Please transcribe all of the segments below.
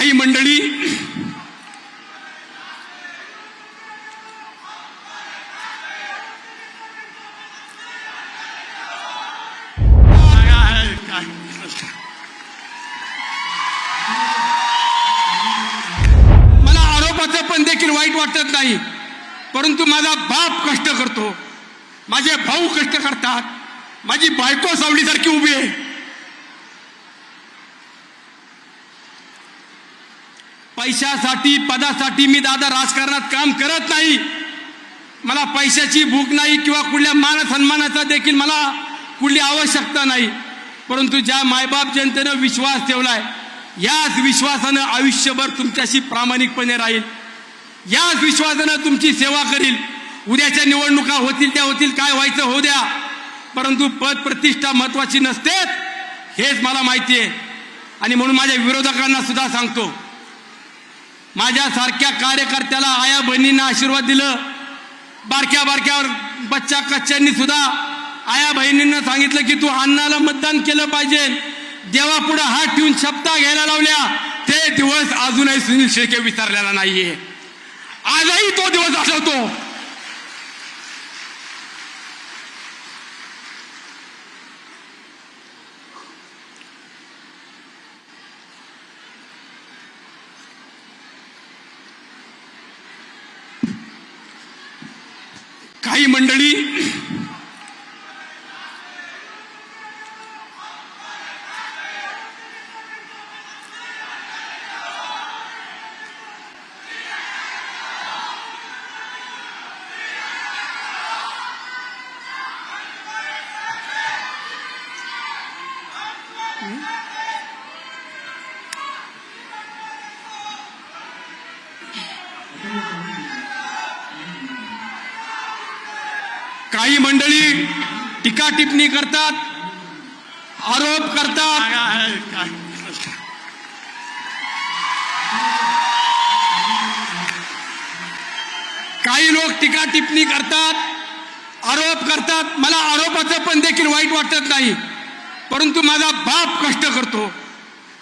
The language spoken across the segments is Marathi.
काही मंडळी मला आरोपाचं पण देखील वाईट वाटत नाही परंतु माझा बाप कष्ट करतो. माझे भाऊ कष्ट करतात. माझी बायको सावलीसारखी उभी आहे. पैशासाठी पदासाठी मी दादा राजकारणात काम करत नाही. मला पैशाची भूक नाही किंवा कुठल्या मान सन्मानाचा देखील मला कुठली आवश्यकता नाही. परंतु ज्या मायबाप जनतेनं विश्वास ठेवलाय याच विश्वासानं आयुष्यभर तुमच्याशी प्रामाणिकपणे राहील. याच विश्वासानं तुमची सेवा करील. उद्याच्या निवडणुका होतील त्या होतील काय व्हायचं होऊ द्या. परंतु पद प्रतिष्ठा महत्वाची नसतेच हेच मला माहिती आहे. आणि म्हणून माझ्या विरोधकांना सुद्धा सांगतो माझ्यासारख्या कार्यकर्त्याला आया बहिणींना आशीर्वाद दिलं. बारक्या बारक्यावर बच्चा कच्च्यांनी सुद्धा आया बहिणींना सांगितलं की तू अण्णाला मतदान केलं पाहिजे. देवापुढे हात ठेवून शब्दा घ्यायला लावल्या. ते दिवस अजूनही सुनील शेळके विसरलेला नाहीये. आजही तो दिवस आठवतो. काही मंडळी काही मंडळी टीका टिप्पणी करतात आरोप करतात. काही लोक टीका टिप्पणी करतात आरोप करतात. मला आरोपाचं पण देखील वाईट वाटत नाही परंतु माझा बाप कष्ट करतो.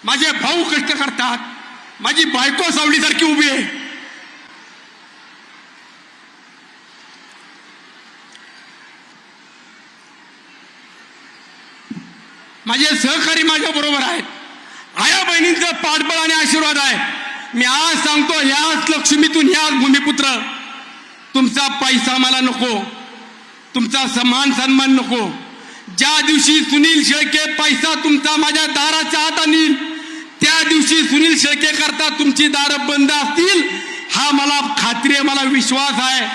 माझे भाऊ कष्ट करतात. माझी बायको सावलीसारखी उभी आहे. माझे सहकारी माझ्या बरोबर आहेत. आया बहिणींचं पाठबळ आणि आशीर्वाद आहे. मी आज सांगतो ह्याच लक्ष्मीतून ह्याच भूमिपुत्र तुमचा पैसा मला नको. तुमचा समान सन्मान नको. ज्या दिवशी सुनील शेळके पैसा तुमचा माझ्या दाराच्या हात आणील त्या दिवशी सुनील शेळके करता तुमची दारं बंद असतील हा मला खात्री आहे मला विश्वास आहे.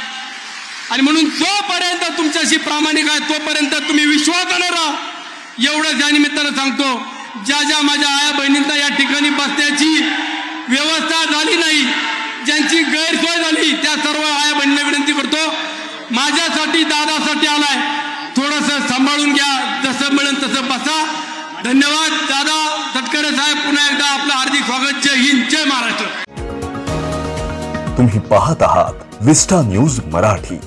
आणि म्हणून जोपर्यंत तुमच्याशी प्रामाणिक आहे तोपर्यंत तुम्ही विश्वासानं राहा. एवढंच या निमित्तानं सांगतो ज्या ज्या माझ्या आया बहिणींना या ठिकाणी बसण्याची व्यवस्था झाली नाही ज्यांची गैरसोय झाली त्या सर्व आया बहिणींना विनंती करतो माझ्यासाठी दादासाठी आलाय. थोडस सांभाळून घ्या जसं मिळेल तसं बसा. धन्यवाद दादा तटकरे साहेब पुन्हा एकदा आपलं हार्दिक स्वागत. जय हिंद जय महाराष्ट्र. तुम्ही पाहत आहात विस्टा न्यूज मराठी.